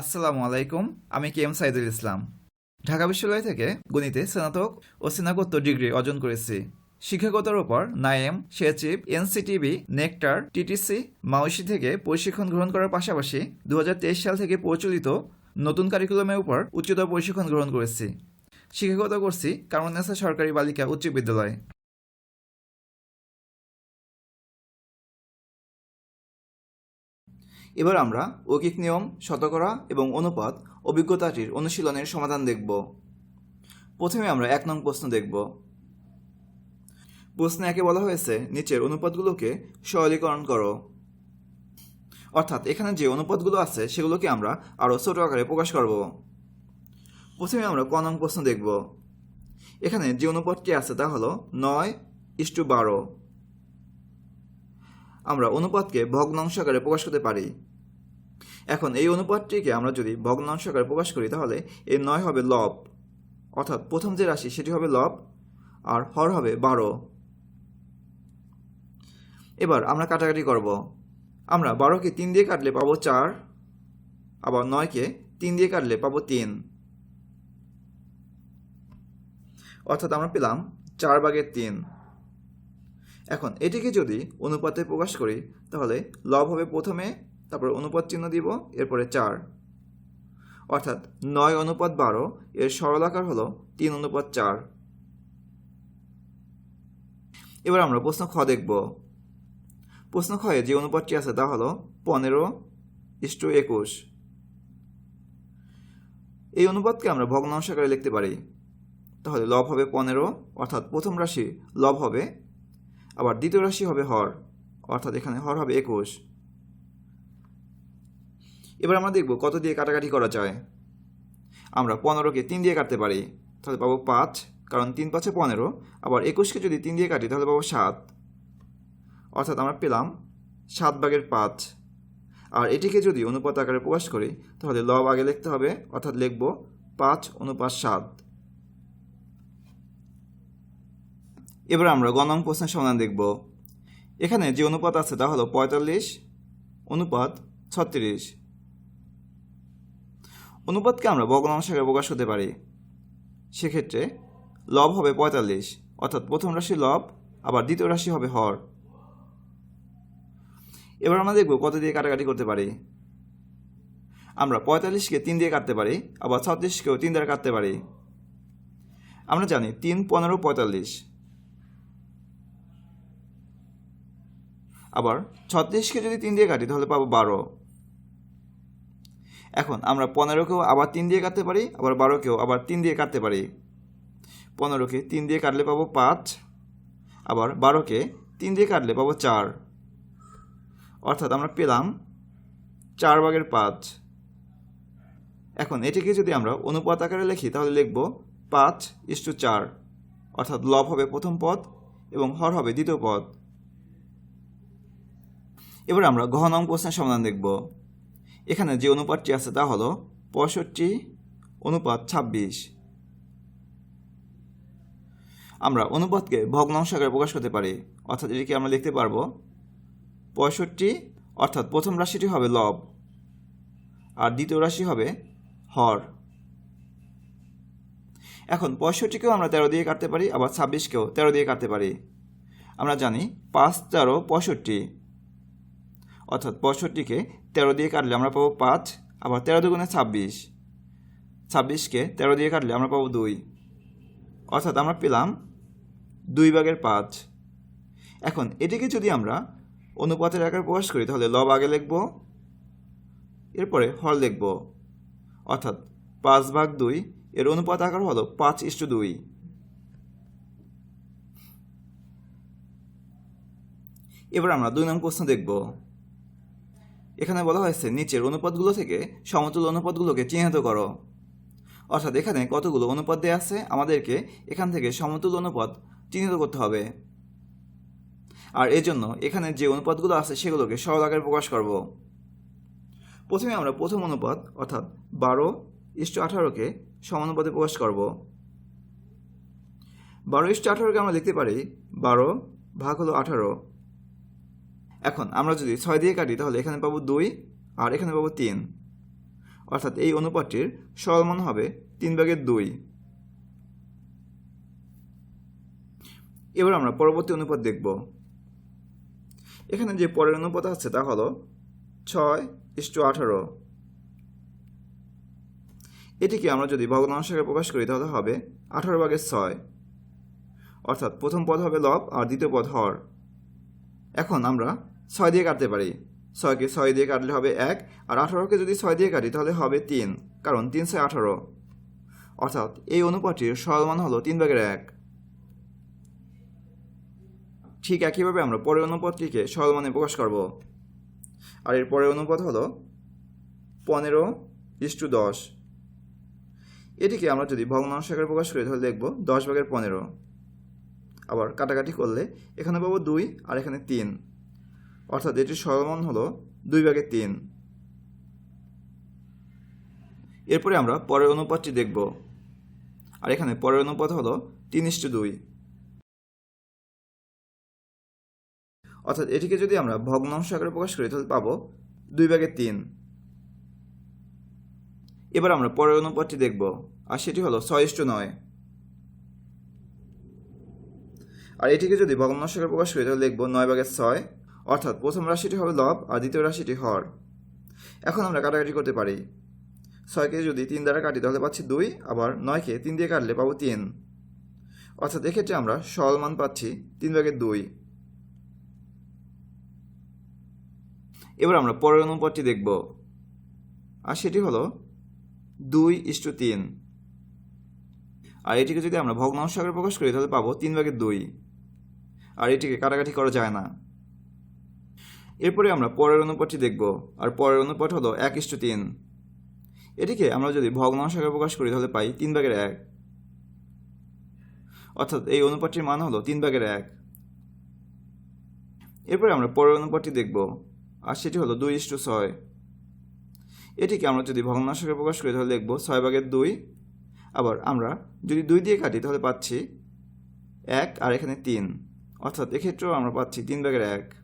আসসালামু আলাইকুম, আমি কে এম সাইদুল ইসলাম। ঢাকা বিশ্ববিদ্যালয় থেকে গণিতে স্নাতক ও স্নাতকোত্তর ডিগ্রি অর্জন করেছি। শিক্ষকতার উপর NAEM SESIP NCTB NECTAR, TTC, মাউসি থেকে প্রশিক্ষণ গ্রহণ করার পাশাপাশি দু হাজার তেইশ সাল থেকে প্রচলিত নতুন কারিকুলামের উপর উচ্চতর প্রশিক্ষণ গ্রহণ করেছি। শিক্ষকতা করছি কারমান্নেসা সরকারি বালিকা উচ্চ বিদ্যালয়। এবার আমরা ঐকিক নিয়ম, শতকরা এবং অনুপাত, অভিজ্ঞতাটির অনুশীলনের সমাধান দেখব। প্রথমে আমরা এক নং প্রশ্ন দেখব। প্রশ্নে একে বলা হয়েছে, নিচের অনুপাতগুলোকে সরলীকরণ করো। অর্থাৎ এখানে যে অনুপাতগুলো আছে, সেগুলোকে আমরা আরও ছোট আকারে প্রকাশ করব। প্রথমে আমরা ক নং প্রশ্ন দেখব। এখানে যে অনুপাতটি আছে তা হলো নয় ইস্টু বারো। আমরা অনুপাতকে ভগ্নাংশ আকারে প্রকাশ করতে পারি। এখন এই অনুপাতটিকে আমরা যদি ভগ্নাংশ আকারে প্রকাশ করি, তাহলে এর নয় হবে লব। অর্থাৎ প্রথম যে রাশি, সেটি হবে লব, আর হর হবে বারো। এবার আমরা কাটাকাটি করব। আমরা বারোকে তিন দিয়ে কাটলে পাবো চার, আবার নয়কে তিন দিয়ে কাটলে পাবো তিন। অর্থাৎ আমরা পেলাম চার ভাগের তিন। এখন এটিকে যদি অনুপাতে প্রকাশ করি, তাহলে লব হবে প্রথমে, তারপর অনুপাত চিহ্ন দিব, এরপরে চার। অর্থাৎ নয় অনুপাত বারো, এর সরলাকার হলো তিন অনুপাত চার। এবার আমরা প্রশ্ন খ দেখব। প্রশ্ন খয়ে যে অনুপাতটি আছে তা হলো পনেরো ইস্টু একুশ। এই অনুপাতকে আমরা ভগ্নাংশ আকারে লিখতে পারি। তাহলে লব হবে পনেরো, অর্থাৎ প্রথম রাশি লব হবে আবার দ্বিতীয় রাশি হবে হর, অর্থাৎ এখানে হর হবে একুশ। এবার আমরা দেখব কত দিয়ে কাটাকাটি করা যায়। আমরা পনেরোকে তিন দিয়ে কাটতে পারি, তাহলে পাবো পাঁচ, কারণ তিন পাঁচে পনেরো, আবার একুশকে যদি তিন দিয়ে কাটি, তাহলে পাবো সাত। অর্থাৎ আমরা পেলাম সাত ভাগের পাঁচ। আর এটিকে যদি অনুপাত আকারে প্রকাশ করি, তাহলে লব আগে লিখতে হবে, অর্থাৎ লিখব পাঁচ অনুপাত সাত। এবার আমরা গণং প্রশ্নের সমাধান দেখব। এখানে যে অনুপাত আছে তা হলো পঁয়তাল্লিশ অনুপাত ছত্রিশ। অনুপাতকে আমরা আকারে প্রকাশ করতে পারি। সেক্ষেত্রে লব হবে পঁয়তাল্লিশ, অর্থাৎ প্রথম রাশি লব, আবার দ্বিতীয় রাশি হবে হর। এবার আমরা দেখব কত দিয়ে কাটাকাটি করতে পারি। আমরা পঁয়তাল্লিশকে তিন দিয়ে কাটতে পারি, আবার ছত্রিশকেও তিন দ্বারা কাটতে পারি। আমরা জানি তিন পনেরো পঁয়তাল্লিশ। আবার ছত্রিশকে যদি তিন দিয়ে কাটি, তাহলে পাবো বারো। এখন আমরা পনেরোকেও আবার তিন দিয়ে কাটতে পারি, আবার বারোকেও আবার তিন দিয়ে কাটতে পারি। পনেরোকে তিন দিয়ে কাটলে পাবো পাঁচ, আবার বারোকে তিন দিয়ে কাটলে পাবো চার। অর্থাৎ আমরা পেলাম চার ভাগের পাঁচ। এখন এটিকে যদি আমরা অনুপাত আকারে লিখি, তাহলে লিখব পাঁচ ইস্টু চার। অর্থাৎ লব হবে প্রথম পদ এবং হর হবে দ্বিতীয় পদ। এবার আমরা ঘ নং প্রশ্নের সমাধান দেখব। এখানে যে অনুপাতটি আছে তা হলো পঁয়ষট্টি অনুপাত ছাব্বিশ। আমরা অনুপাতকে ভগ্নাংশ আকারে প্রকাশ করতে পারি, অর্থাৎ এটিকে আমরা লিখতে পারব পঁয়ষট্টি, অর্থাৎ প্রথম রাশিটি হবে লব, আর দ্বিতীয় রাশি হবে হর। এখন পঁয়ষট্টিকেও আমরা তেরো দিয়ে কাটতে পারি, আবার ছাব্বিশকেও তেরো দিয়ে কাটতে পারি। আমরা জানি পাঁচ তেরো পঁয়ষট্টি। অর্থাৎ পঁয়ষট্টিকে তেরো দিয়ে কাটলে আমরা পাবো পাঁচ, আবার তেরো দুগুণে ছাব্বিশ। ছাব্বিশকে তেরো দিয়ে কাটলে আমরা পাবো দুই। অর্থাৎ আমরা পেলাম দুই ভাগের পাঁচ। এখন এটিকে যদি আমরা অনুপাতের আকারে প্রকাশ করি, তাহলে লব আগে লিখব, এরপরে হর লিখব। অর্থাৎ পাঁচ ভাগ দুই, এর অনুপাত আকার হলো পাঁচ ইস্টু দুই। এবার আমরা দুই নং প্রশ্ন দেখব। এখানে বলা হয়েছে, নিচের অনুপাতগুলো থেকে সমতুল অনুপাতগুলোকে চিহ্নিত করো। অর্থাৎ এখানে কতগুলো অনুপাত দেওয়া আছে? আমাদেরকে এখান থেকে সমতুল অনুপাত চিহ্নিত করতে হবে। আর এজন্য এখানে যে অনুপাতগুলো আছে সেগুলোকে সরল আকারে প্রকাশ করব। প্রথমে আমরা প্রথম অনুপাত, অর্থাৎ বারো ইস্টু আঠারোকে সমানুপাতে প্রকাশ করব। বারো ইস্টু আঠারোকে আমরা লিখতে পারি, বারো ভাগ হলো আঠারো। এখন আমরা যদি ছয় দিয়ে কাটি, তাহলে এখানে পাবো দুই আর এখানে পাবো তিন। অর্থাৎ এই অনুপাতটির সরল মান হবে তিন ভাগের দুই। এবার আমরা পরবর্তী অনুপাত দেখব। এখানে যে পরের অনুপাত আছে, তা হলো ছয় ইস্টু আঠারো। এটিকে আমরা যদি ভগ্নাংশ আকারে প্রকাশ করি, তাহলে হবে আঠারো ভাগের ছয়। অর্থাৎ প্রথম পদ হবে লব আর দ্বিতীয় পদ হর। এখন আমরা ছয় দিয়ে কাটতে পারি। ছয়কে ছয় দিয়ে কাটলে হবে এক, আর আঠারোকে যদি ছয় দিয়ে কাটি তাহলে হবে তিন, কারণ তিন ছয় আঠারো। অর্থাৎ এই অনুপাতটির সরলমান হলো তিন ভাগের এক। ঠিক একইভাবে আমরা পরের অনুপাতটিকে সরল মানে প্রকাশ করব। আর এর পরের অনুপাত হলো পনেরো ইস্টু দশ। এটিকে আমরা যদি ভগ্নাংশ আকারে প্রকাশ করি তাহলে দেখব দশ ভাগের পনেরো। আবার কাটাকাটি করলে এখানে পাবো দুই, আর এখানে তিন। অর্থাৎ এটির সরলমান হলো দুই ভাগে তিন। এরপরে আমরা পরের অনুপাতটি দেখব। আর এখানে পরের অনুপাত হলো তিন ইস্টু দুই। অর্থাৎ এটিকে যদি আমরা ভগ্নাংশ আকারে প্রকাশ করি, তাহলে পাবো দুই ভাগে তিন। এবার আমরা পরের অনুপাতটি দেখব, আর সেটি হলো ছয় ইস্টু নয়। আর এটিকে যদি ভগ্নাংশ আকারে প্রকাশ করি, তাহলে লিখব নয় ভাগের ছয়। অর্থাৎ প্রথম রাশিটি হবে লব আর দ্বিতীয় রাশিটি হর। এখন আমরা কাটাকাটি করতে পারি। ছয়কে যদি তিন দ্বারা কাটি, তাহলে পাচ্ছি দুই, আবার নয়কে তিন দিয়ে কাটলে পাবো তিন। অর্থাৎ এক্ষেত্রে আমরা সরল মান পাচ্ছি তিন ভাগের দুই। এবার আমরা পরের অনুপাতটি দেখব। আর সেটি হলো দুই ইস্টু তিন। আর এটিকে যদি আমরা ভগ্নাংশ আকারে প্রকাশ করি, তাহলে পাবো তিন ভাগের দুই। আর এটিকে কাটাকাটি করা যায় না। এরপরে আমরা পরের অনুপাতটি দেখব, আর পরের অনুপাত হলো এক ইস্টু তিন। এটিকে আমরা যদি ভগ্নাংশ আকারে প্রকাশ করি, তাহলে পাই তিন ভাগের এক। অর্থাৎ এই অনুপাতটির মান হলো তিন ভাগের এক। এরপরে আমরা পরের অনুপাতটি দেখব, আর সেটি হলো দুই ইস্টু ছয়। এটিকে আমরা যদি ভগ্নাংশ আকারে প্রকাশ করি, তাহলে লিখব ছয় ভাগের দুই। আবার আমরা যদি দুই দিয়ে কাটি, তাহলে পাচ্ছি এক আর এখানে তিন। অর্থাৎ এক্ষেত্রেও আমরা পাচ্ছি তিন ভাগের এক।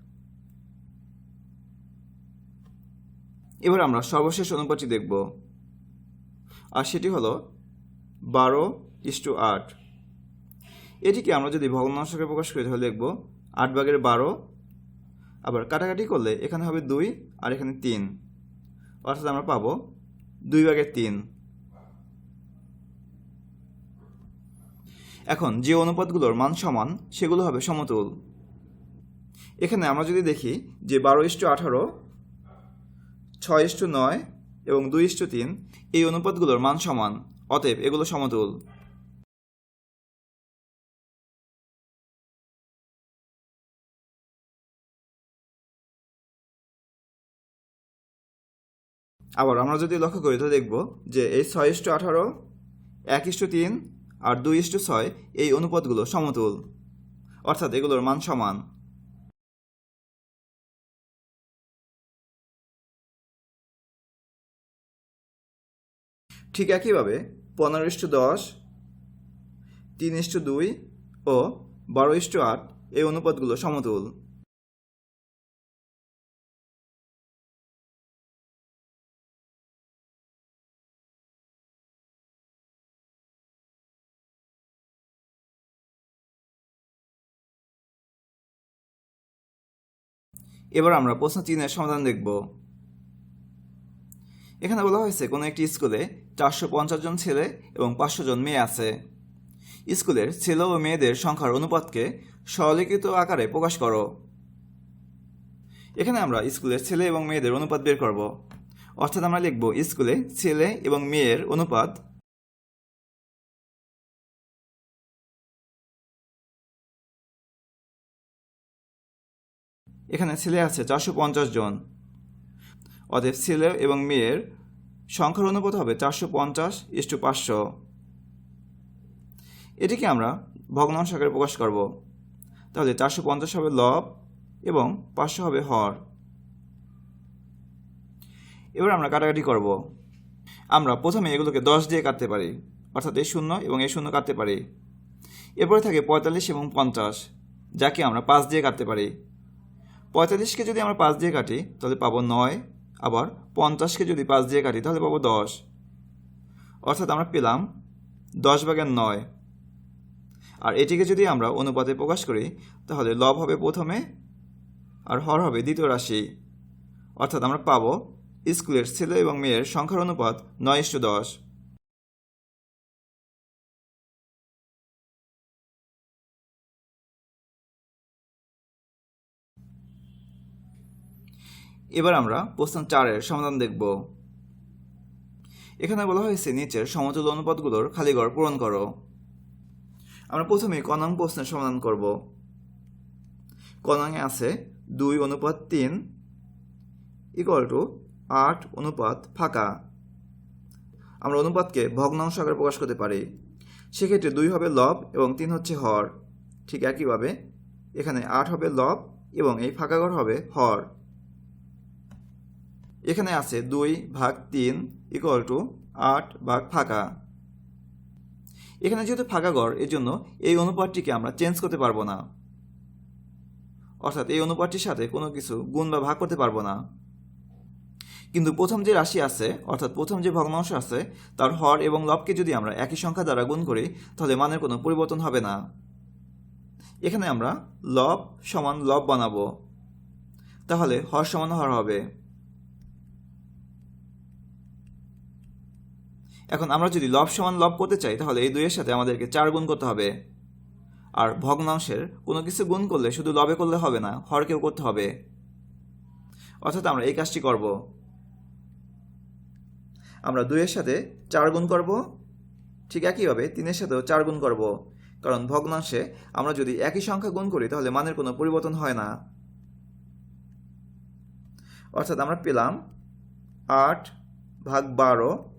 এবার আমরা সর্বশেষ অনুপাতটি দেখব। আর সেটি হলো বারো ইস্টু আট। এটিকে আমরা যদি ভগ্নাংশকে প্রকাশ করি, তাহলে দেখব আট ভাগের বারো, আবার কাটাকাটি করলে এখানে হবে দুই আর এখানে তিন। অর্থাৎ আমরা পাবো দুই ভাগের তিন। এখন যে অনুপাতগুলোর মান সমান, সেগুলো হবে সমতুল। এখানে আমরা যদি দেখি যে বারো ইস্টু আঠারো ছয় ইস্টু নয় এবং দুই ইস্টু তিন, এই অনুপাতগুলোর মান সমান। অতএব এগুলো সমতুল। আবার আমরা যদি লক্ষ্য করি তো দেখব যে এই ছয় ইস্টু আঠারো, এক ইস্টু তিন আর দুই ইস্টু ছয়, এই অনুপাতগুলো সমতুল। অর্থাৎ এগুলোর মান সমান। ঠিক একইভাবে পনেরো ইস্টু দশ, তিন ইস্টু দুই ও বারো ইস্টু আট এই অনুপাতগুলো সমতুল। এবার আমরা প্রশ্ন চিহ্নের সমাধান দেখব। এখানে বলা হয়েছে, কোনো একটি স্কুলে চারশো পঞ্চাশ জন ছেলে এবং পাঁচশো জন মেয়ে আছে। স্কুলের ছেলে ও মেয়েদের সংখ্যার অনুপাতকে সরলীকৃত আকারে প্রকাশ করো। এখানে আমরা স্কুলের ছেলে এবং মেয়েদের অনুপাত বের করব। অর্থাৎ আমরা লিখব, স্কুলে ছেলে এবং মেয়ের অনুপাত এখানে ছেলে আছে চারশো পঞ্চাশ জন। অতএব ছেলে এবং মেয়ের সংখ্যার অনুপাত হবে চারশো পঞ্চাশ ইস্টু পাঁচশো। এটিকে আমরা ভগ্নাংশ আকারে প্রকাশ করব। তাহলে চারশো পঞ্চাশ হবে লব এবং পাঁচশো হবে হর। এবার আমরা কাটাকাটি করব। আমরা প্রথমে এগুলোকে দশ দিয়ে কাটতে পারি, অর্থাৎ এই শূন্য এবং এই শূন্য কাটতে পারি। এরপরে থাকে পঁয়তাল্লিশ এবং পঞ্চাশ, যাকে আমরা পাঁচ দিয়ে কাটতে পারি। পঁয়তাল্লিশকে যদি আমরা পাঁচ দিয়ে কাটি, তাহলে পাবো নয়। আবার পঞ্চাশকে যদি পাঁচ দিয়ে কাটি, তাহলে পাবো দশ। অর্থাৎ আমরা পেলাম দশ ভাগের নয়। আর এটিকে যদি আমরা অনুপাতে প্রকাশ করি, তাহলে লব হবে প্রথমে আর হর হবে দ্বিতীয় রাশি। অর্থাৎ আমরা পাবো স্কুলের ছেলে এবং মেয়ের সংখ্যার অনুপাত নয় ইস্টু দশ। এবার আমরা প্রশ্ন চারের সমাধান দেখব। এখানে বলা হয়েছে নিচের সমতুল অনুপাতগুলোর খালিঘর পূরণ করো। আমরা প্রথমে ক নং প্রশ্নের সমাধান করব। ক নংয়ে আছে দুই অনুপাত তিন ইকুয়াল টু আট অনুপাত ফাঁকা। আমরা অনুপাতকে ভগ্নাংশ আকারে প্রকাশ করতে পারি। সেক্ষেত্রে দুই হবে লব এবং তিন হচ্ছে হর। ঠিক একইভাবে এখানে আট হবে লব এবং এই ফাঁকা ঘর হবে হর। এখানে আছে দুই ভাগ তিন ইকুয়াল টু আট ভাগ ফাঁকা। এখানে যেহেতু ফাঁকা ঘর এর জন্য এই অনুপাতটিকে আমরা চেঞ্জ করতে পারব না। অর্থাৎ এই অনুপাতটির সাথে কোনো কিছু গুণ বা ভাগ করতে পারব না। কিন্তু প্রথম যে রাশি আছে, অর্থাৎ প্রথম যে ভগ্নাংশ আছে, তার হর এবং লবকে যদি আমরা একই সংখ্যা দ্বারা গুণ করি, তাহলে মানের কোনো পরিবর্তন হবে না। এখানে আমরা লব সমান লব বানাবো। তাহলে হর সমান হর হবে। এখন আমরা যদি লব সমান লব করতে চাই, তাহলে এই দুইয়ের সাথে আমাদেরকে চার গুণ করতে হবে। আর ভগ্নাংশের কোনো কিছু গুণ করলে শুধু লবে করলে হবে না, হরকেও করতে হবে। অর্থাৎ আমরা এই কাজটি করব। আমরা দুইয়ের সাথে চার গুণ করব। ঠিক একইভাবে তিনের সাথেও চার গুণ করব। কারণ ভগ্নাংশে আমরা যদি একই সংখ্যা গুণ করি, তাহলে মানের কোনো পরিবর্তন হয় না। অর্থাৎ আমরা পেলাম আট ভাগ বারো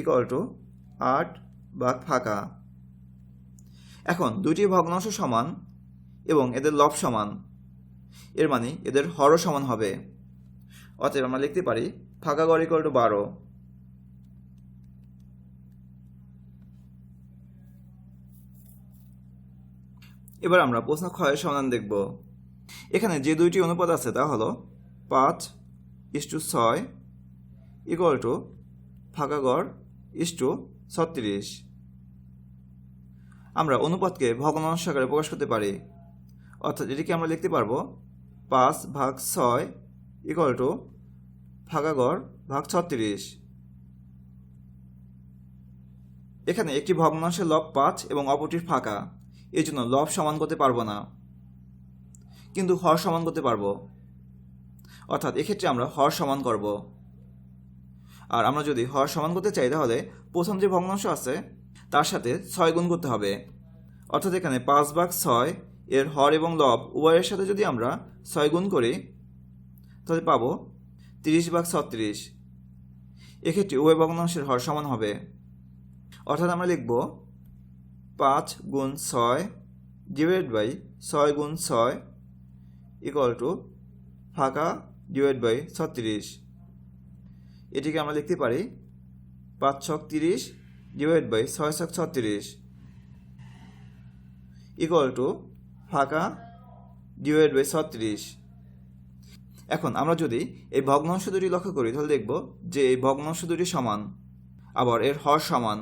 ইকুয়াল টু আট ভাগ ফাঁকা। এখন দুইটি ভগ্নাংশ সমান এবং এদের লব সমান। এর মানে এদের হরও সমান হবে। অতএব আমরা লিখতে পারি ফাঁকা গড় ইকুয়াল টু বারো। এবার আমরা প্রশ্ন ক্ষয়ের সমাধান দেখব। এখানে যে দুইটি অনুপাত আছে তা হলো পাঁচ ইস টু ছয় ইকুয়াল টু ফাঁকা গড় ইস টু ছত্রিশ। আমরা অনুপাতকে ভগ্নাংশ আকারে প্রকাশ করতে পারি। অর্থাৎ এটিকে আমরা লিখতে পারব পাঁচ ভাগ ছয় ইকুয়াল টু ফাঁকা গড় ভাগ ছত্রিশ। এখানে একটি ভগ্নাংশের লব পাঁচ এবং অপরটির ফাঁকা। এই জন্য লব সমান করতে পারব না। কিন্তু হর সমান করতে পারব। অর্থাৎ এক্ষেত্রে আমরা হর সমান করব। আর আমরা যদি হর সমান করতে চাই, তাহলে প্রথম যে ভগ্নাংশ আছে, তার সাথে ছয় গুণ করতে হবে। অর্থাৎ এখানে পাঁচ ভাগ ছয় এর হর এবং লব উভয়ের সাথে যদি আমরা ছয় গুণ করি, তাহলে পাবো তিরিশ ভাগ ছত্রিশ। এক্ষেত্রে উভয় ভগ্নাংশের হর সমান হবে। অর্থাৎ আমরা লিখব পাঁচ গুণ ছয় ডিভাইড বাই ছয় গুণ ছয় ইকুয়াল টু ফাঁকা ডিভাইড বাই ছত্রিশ। এটিকে আমরা লিখতে পারি পাঁচ ছক তিরিশ ডিভাইড বাই ছয় ছক ছত্রিশ ইকুয়াল টু ফাঁকা ডিভাইড বাই ছত্রিশ। এখন আমরা যদি এই ভগ্নাংশ দুটি লক্ষ্য করি, তাহলে দেখব যে এই ভগ্নাংশ দুটি সমান, আবার এর হর সমান,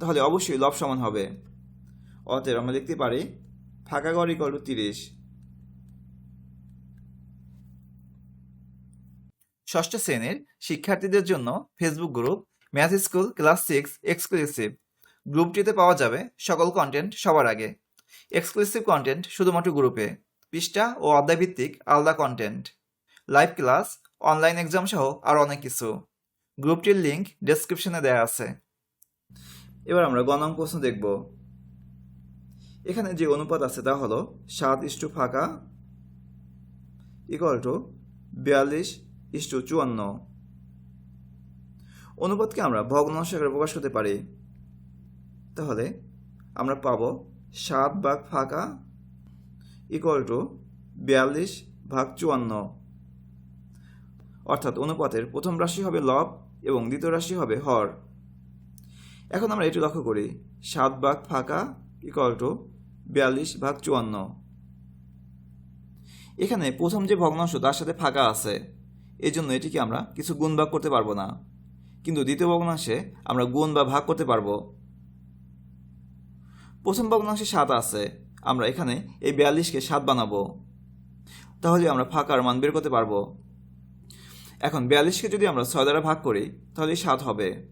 তাহলে অবশ্যই লব সমান হবে। অতএব আমরা লিখতে পারি ফাঁকা গড় ইকুয়াল টু তিরিশ। ষষ্ঠ শ্রেণির শিক্ষার্থীদের জন্য Facebook group math school class six exclusive গ্রুপটিতে পাওয়া যাবে সকল কন্টেন্ট সবার আগে। এক্সক্লুসিভ কন্টেন্ট শুধুমাত্র গ্রুপে পৃষ্ঠা ও অধ্যায়ভিত্তিক আলাদা content live class online exam সহ আর অনেক কিছু। গ্রুপটির লিঙ্ক ডেসক্রিপশনে দেওয়া আছে। এবার আমরা গণং প্রশ্ন দেখব। এখানে যে অনুপাত আছে তা হলো সাত ইস্টু ফাঁকা ইকুয়াল টু বিয়াল্লিশ ইস্টু চুয়ান্ন। অনুপাতকে আমরা ভগ্নাংশ আকারে প্রকাশ করতে পারি। তাহলে আমরা পাবো সাত ভাগ ফাঁকা ইকুয়াল টু বিয়াল্লিশ ভাগ চুয়ান্ন। অর্থাৎ অনুপাতের প্রথম রাশি হবে লব এবং দ্বিতীয় রাশি হবে হর। এখন আমরা এটি লক্ষ্য করি। সাত ভাগ ফাঁকা ইকুয়াল টু বিয়াল্লিশ ভাগ চুয়ান্ন। এখানে প্রথম যে ভগ্নাংশ তার সাথে ফাঁকা আছে। এই জন্য এটিকে আমরা কিছু গুণ ভাগ করতে পারব না। কিন্তু দ্বিতীয় ভগ্নাংশে আমরা গুণ বা ভাগ করতে পারব। প্রথম ভগ্নাংশে সাত আছে। আমরা এখানে এই বিয়াল্লিশকে সাত বানাবো। তাহলে আমরা ফাঁকার মান বের করতে পারব। এখন বিয়াল্লিশকে যদি আমরা ছয় দ্বারা ভাগ করি, তাহলে সাত হবে।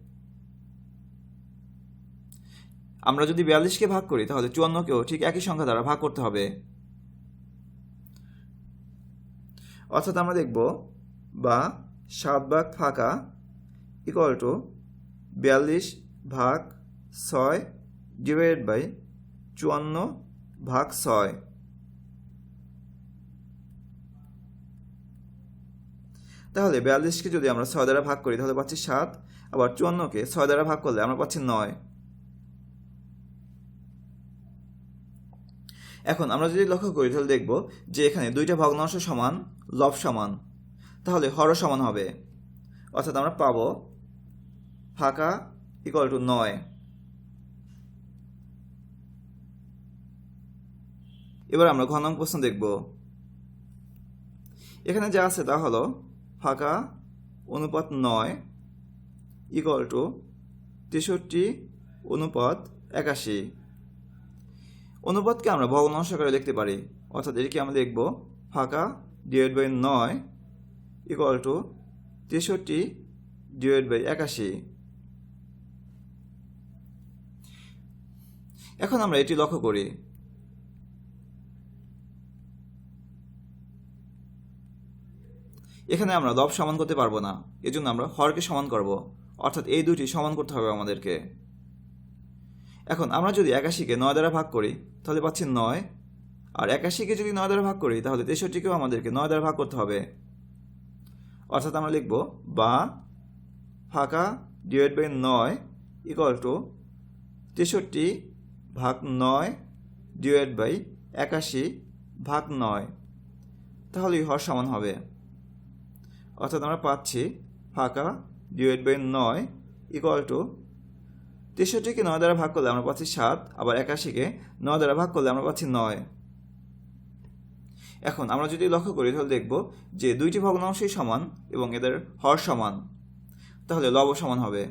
আমরা যদি বিয়াল্লিশকে ভাগ করি, তাহলে চুয়ান্নকেও ঠিক একই সংখ্যা দ্বারা ভাগ করতে হবে। অর্থাৎ আমরা দেখব বা সাত ভাগ ফাঁকা ইকুয়াল টু বিয়াল্লিশ ভাগ ছয় ডিভাইডেড বাই চুয়ান্ন ভাগ ছয়। তাহলে বিয়াল্লিশকে যদি আমরা ছয় দ্বারা ভাগ করি, তাহলে পাচ্ছি সাত। আবার চুয়ান্নকে ছয় দ্বারা ভাগ করলে আমরা পাচ্ছি নয়। এখন আমরা যদি লক্ষ্য করি, তাহলে দেখব যে এখানে দুইটা ভগ্নাংশ সমান, লব সমান। তাহলে হর সমান হবে। অর্থাৎ আমরা পাবো ফাঁকা ইকুয়াল টু নয়। এবার আমরা ঘন প্রশ্ন দেখব। এখানে যা আছে তা হলো ফাঁকা অনুপাত নয় ইকুয়াল টু তেষট্টি অনুপাত একাশি। অনুপাতকে আমরা ভগ্নাংশ করে লিখতে পারি। অর্থাৎ এটিকে আমরা লিখব ফাঁকা ডিভাইড বাই নয় ইকুয়াল টু তেষট্টি ডিভাইড বাই একাশি। এখন আমরা এটি লক্ষ্য করি। এখানে আমরা লব সমান করতে পারব না, এজন্য আমরা হরকে সমান করব। অর্থাৎ এই দুটি সমান করতে হবে আমাদেরকে। এখন আমরা যদি একাশিকে নয় দ্বারা ভাগ করি, তাহলে পাচ্ছি নয়। আর একাশিকে যদি নয় দ্বারা ভাগ করি, তাহলে তেষট্টিকেও আমাদেরকে নয় দ্বারা ভাগ করতে হবে। অর্থাৎ আমরা লিখব বা ফাঁকা ডিভাইড বাই নয় ইকুয়াল টু তেষট্টি ভাগ নয় ডিভাইড বাই একাশি ভাগ নয়। তাহলেই হর সমান হবে। অর্থাৎ আমরা পাচ্ছি ফাঁকা ডিভাইড বাই নয় ইকুয়াল টু তেষট্টিকে নয় দ্বারা ভাগ করলে আমরা পাচ্ছি সাত, আবার একাশিকে নয় দ্বারা ভাগ করলে আমরা পাচ্ছি নয়। এখন আমরা যদি লক্ষ্য করি, তাহলে দেখব যে দুইটি ভগ্নাংশই সমান এবং এদের হর সমান। তাহলে লব সমান হবে।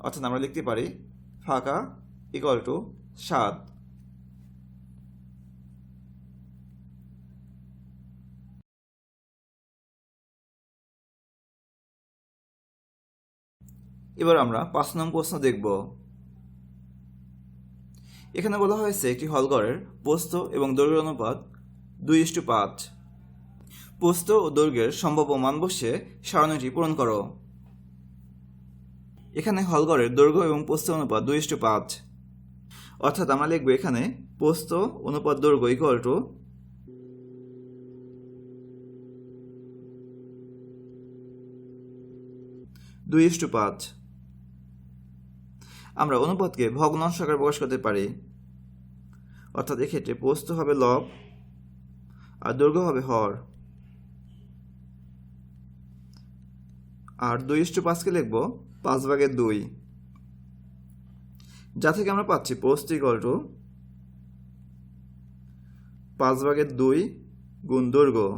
অর্থাৎ আমরা লিখতে পারি ফাঁকা ইকুয়াল টু সাত। এবার আমরা পাঁচ নং প্রশ্ন দেখব। এখানে বলা হয়েছে একটি হলঘরের পোস্ত এবং দৈর্ঘ্য অনুপাত দুই ইস্টু পাঁচ। পোস্ত ও দৈর্ঘ্যের সম্ভাব্য মান বসে সারণীটি পূরণ করো। এখানে হলঘরের দৈর্ঘ্য এবং পোস্ত অনুপাত দুই ইস্টু পাঁচ। অর্থাৎ আমরা লিখব এখানে পোস্ত অনুপাত দৈর্ঘ্য ইকুয়াল টু দুই ইস্টু পাঁচ। আমরা অনুপাতকে ভগ্নাংশ আকারে প্রকাশ করতে পারি। অর্থাৎ এক্ষেত্রে পোস্ত হবে লব আর দৈর্ঘ্য হবে হর। আর দুই ইস্টু পাঁচকে লিখব পাঁচ ভাগের দুই। যা থেকে আমরা পাচ্ছি পোস্ট ইকুয়াল টু পাঁচ ভাগের দুই গুণ দৈর্ঘ্য।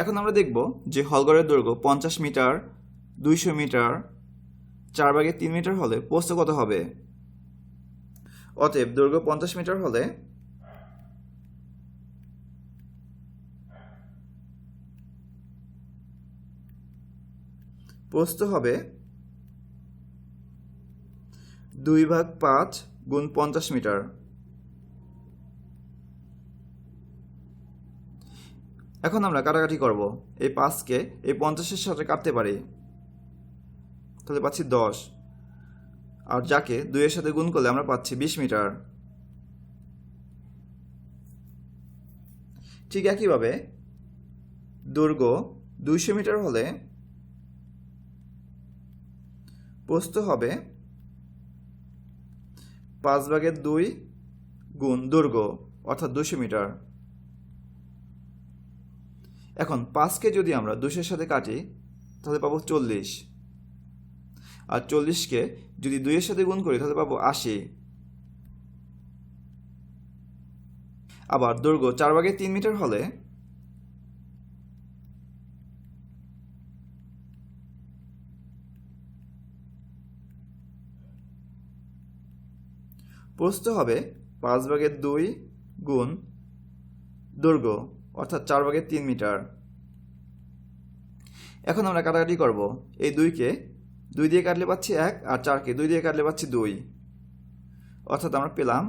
এখন আমরা দেখব যে হলঘরের দৈর্ঘ্য পঞ্চাশ মিটার, দুইশো মিটার, চার ভাগে তিন মিটার হলে পোস্ত কত হবে? অতএব দৈর্ঘ্য পঞ্চাশ মিটার হলে পোস্ত হবে দুই ভাগ পাঁচ গুণ পঞ্চাশ মিটার। এখন আমরা কাটাকাটি করব। এই পাঁচকে এই পঞ্চাশের সাথে কাটতে পারি। তাহলে পাচ্ছি দশ। আর যাকে দুইয়ের সাথে গুণ করলে আমরা পাচ্ছি বিশ মিটার। ঠিক একইভাবে দুর্গ দুইশো মিটার হলে প্রস্থ হবে পাঁচ ভাগের দুই গুণ দুর্গ অর্থাৎ দুশো মিটার। এখন পাঁচকে যদি আমরা দুশোর সাথে কাটি, তাহলে পাবো চল্লিশ। আর চল্লিশকে যদি দুইয়ের সাথে গুণ করি, তাহলে পাবো আশি। আবার দৈর্ঘ্য চার ভাগে তিন মিটার হলে প্রস্থ হবে পাঁচ ভাগের দুই গুণ দৈর্ঘ্য, অর্থাৎ চার ভাগের তিন মিটার। এখন আমরা কাটাকাটি করব। এই দুইকে দুই দিয়ে কাটলে পাচ্ছি এক আর চারকে দুই দিয়ে কাটলে পাচ্ছি দুই। অর্থাৎ আমরা পেলাম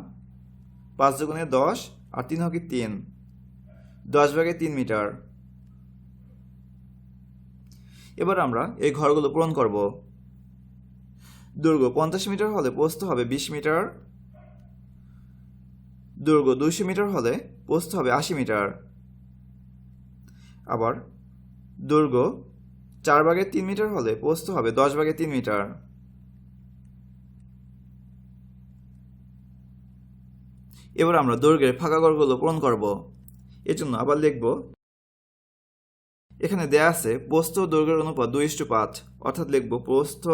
পাঁচ দুগুণে দশ আর তিন হকি তিন। দশ ভাগে তিন মিটার। এবার আমরা এই ঘরগুলো পূরণ করব। দুর্গ পঞ্চাশ মিটার হলে পোস্ত হবে বিশ মিটার। দুর্গ দুইশো মিটার হলে পোস্ত হবে আশি মিটার। আবার দৈর্ঘ্য চার ভাগের তিন মিটার হলে প্রস্থ হবে দশ ভাগের তিন মিটার। এবার আমরা দৈর্ঘ্যের ফাঁকা গড়গুলো পূরণ করব। এর জন্য আবার লিখব, এখানে দেয়া আছে ও দৈর্ঘ্যের অনুপাত দুই ইস্টু পাঁচ অর্থাৎ লিখব প্রস্থ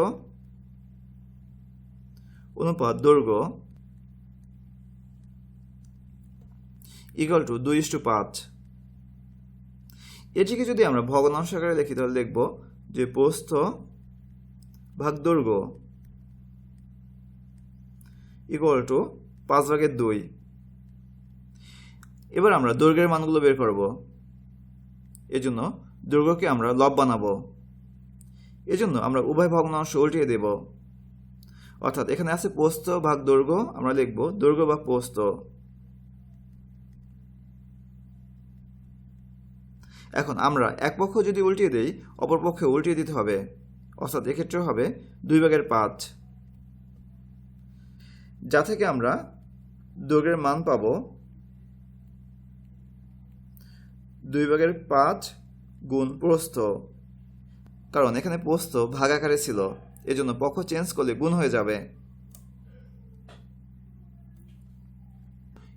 অনুপাত দৈর্ঘ্য ইকুয়াল টু দুই ইস্টু পাঁচ এটিকে যদি আমরা ভগ্নাংশ আকারে লিখি তাহলে লিখব যে প্রস্থ ভাগ দৈর্ঘ্য ইকুয়াল টু পাঁচ ভাগের দুই। এবার আমরা দৈর্ঘ্যের মানগুলো বের করব। এজন্য দৈর্ঘ্যকে আমরা লব বানাবো। এজন্য আমরা উভয় ভগ্নাংশ উল্টিয়ে দেব। অর্থাৎ এখানে আছে প্রস্থ ভাগ দৈর্ঘ্য, আমরা লিখব দৈর্ঘ্য ভাগ প্রস্থ। এখন আমরা এক পক্ষ যদি উল্টিয়ে দেই, অপর পক্ষে উল্টিয়ে দিতে হবে। অর্থাৎ এক্ষেত্রে হবে দুই ভাগের পাঁচ। যা থেকে আমরা দৈর্ঘ্যের মান পাব দুই ভাগের পাঁচ গুণ প্রস্থ। কারণ এখানে প্রস্থ ভাগ আকারে ছিল। এজন্য পক্ষ চেঞ্জ করলে গুণ হয়ে যাবে।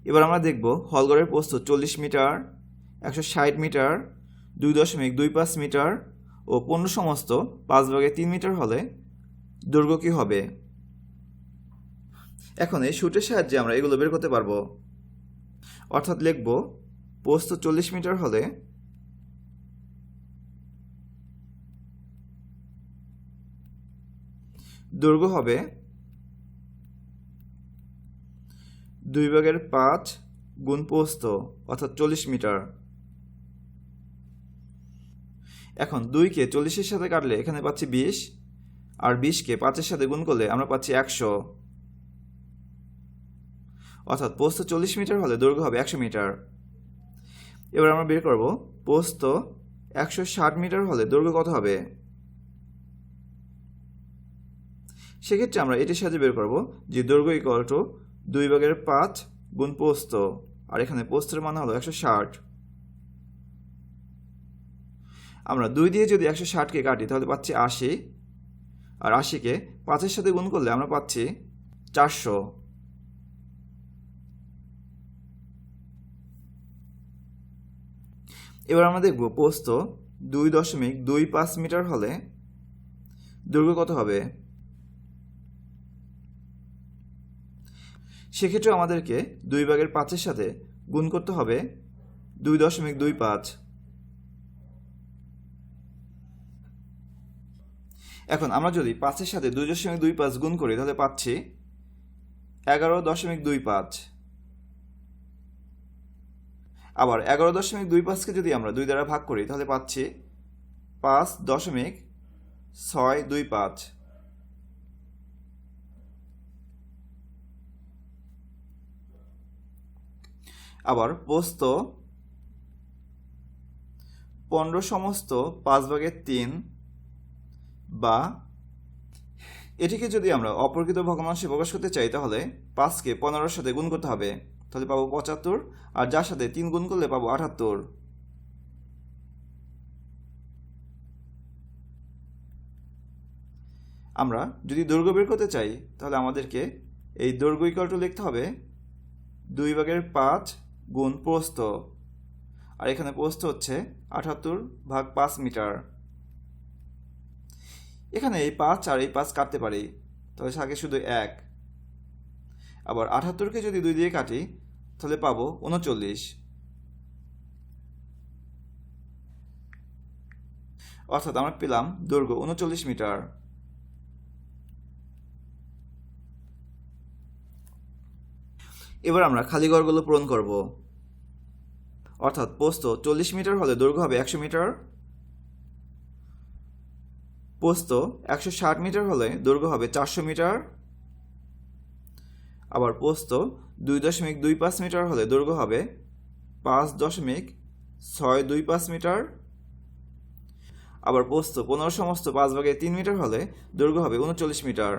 এবার আমরা দেখব হলঘরের প্রস্থ চল্লিশ মিটার, একশো ষাট মিটার দুই দশমিক দুই পাঁচ মিটার ও পণ্য সমস্ত পাঁচ ভাগে তিন মিটার হলে দৈর্ঘ্য কী হবে? এখন এই শুটের সাহায্যে আমরা এগুলো বের করতে পারব। অর্থাৎ লিখব, পোস্ত চল্লিশ মিটার হলে দৈর্ঘ্য হবে দুই ভাগের পাঁচ গুণ প্রস্থ অর্থাৎ চল্লিশ মিটার। এখন দুইকে চল্লিশের সাথে কাটলে এখানে পাচ্ছি বিশ, আর বিশকে পাঁচের সাথে গুণ করলে আমরা পাচ্ছি একশো। অর্থাৎ পোস্ত চল্লিশ মিটার হলে দৈর্ঘ্য হবে একশো মিটার। এবার আমরা বের করব। পোস্ত একশো ষাট মিটার হলে দৈর্ঘ্য কত হবে? সেক্ষেত্রে আমরা এটির সাহায্যে বের করব যে দৈর্ঘ্য ইকুয়াল টু দুই ভাগের পাঁচ গুণ পোস্ত, আর এখানে পোস্তের মান হলো একশো ষাট। আমরা দুই দিয়ে যদি একশো ষাটকে কাটি, তাহলে পাচ্ছি আশি। আর আশিকে পাঁচের সাথে গুণ করলে আমরা পাচ্ছি চারশো। এবার আমরা দেখব পোস্ত দুই দশমিক দুই পাঁচ মিটার হলে দৈর্ঘ্য কত হবে? সেক্ষেত্রে আমাদেরকে দুই ভাগের পাঁচের সাথে গুণ করতে হবে দুই দশমিক দুই পাঁচ। এখন আমরা যদি পাঁচের সাথে দুই দশমিক দুই পাঁচ গুণ করি, তাহলে পাচ্ছি এগারো দশমিক দুই পাঁচ। আবার এগারো দশমিক দুই পাঁচকে যদি আমরা দুই দ্বারা ভাগ করি, তাহলে পাচ্ছি পাঁচ দশমিক ছয় দুই পাঁচ। আবার পোস্ত পনেরো সমস্ত পাঁচ ভাগের তিন বা এটিকে যদি আমরা অপরকৃত ভগ্নাংশে প্রকাশ করতে চাই, তাহলে পাঁচকে পনেরোর সাথে গুণ করতে হবে। তাহলে পাবো পঁচাত্তর, আর যার সাথে তিন গুণ করলে পাবো আটাত্তর। আমরা যদি দৈর্ঘ্য বের করতে চাই, তাহলে আমাদেরকে এই দৈর্ঘ্য ইকাল টু লিখতে হবে দুই ভাগের পাঁচ গুণ প্রস্থ। আর এখানে প্রস্থ হচ্ছে আটাত্তর ভাগ পাঁচ মিটার। এখানে এই পাঁচ আর এই পাঁচ কাটতে পারি। তাহলে থাকে শুধু এক। আবার আটাত্তরকে যদি দুই দিয়ে কাটি, তাহলে পাবো উনচল্লিশ। অর্থাৎ আমরা পেলাম দৈর্ঘ্য উনচল্লিশ মিটার। এবার আমরা খালি ঘরগুলো পূরণ করব। অর্থাৎ পোস্ত চল্লিশ মিটার হলে দৈর্ঘ্য হবে একশো মিটার। পোস্ত একশো ষাট মিটার হলে দৈর্ঘ্য হবে চারশো মিটার। আবার পোস্ত দুই দশমিক দুই পাঁচ মিটার হলে দৈর্ঘ্য হবে পাঁচ দশমিক ছয় দুই পাঁচ মিটার। আবার পোস্ত পনেরো সমস্ত পাঁচ ভাগে তিন মিটার হলে দৈর্ঘ্য হবে উনচল্লিশ মিটার।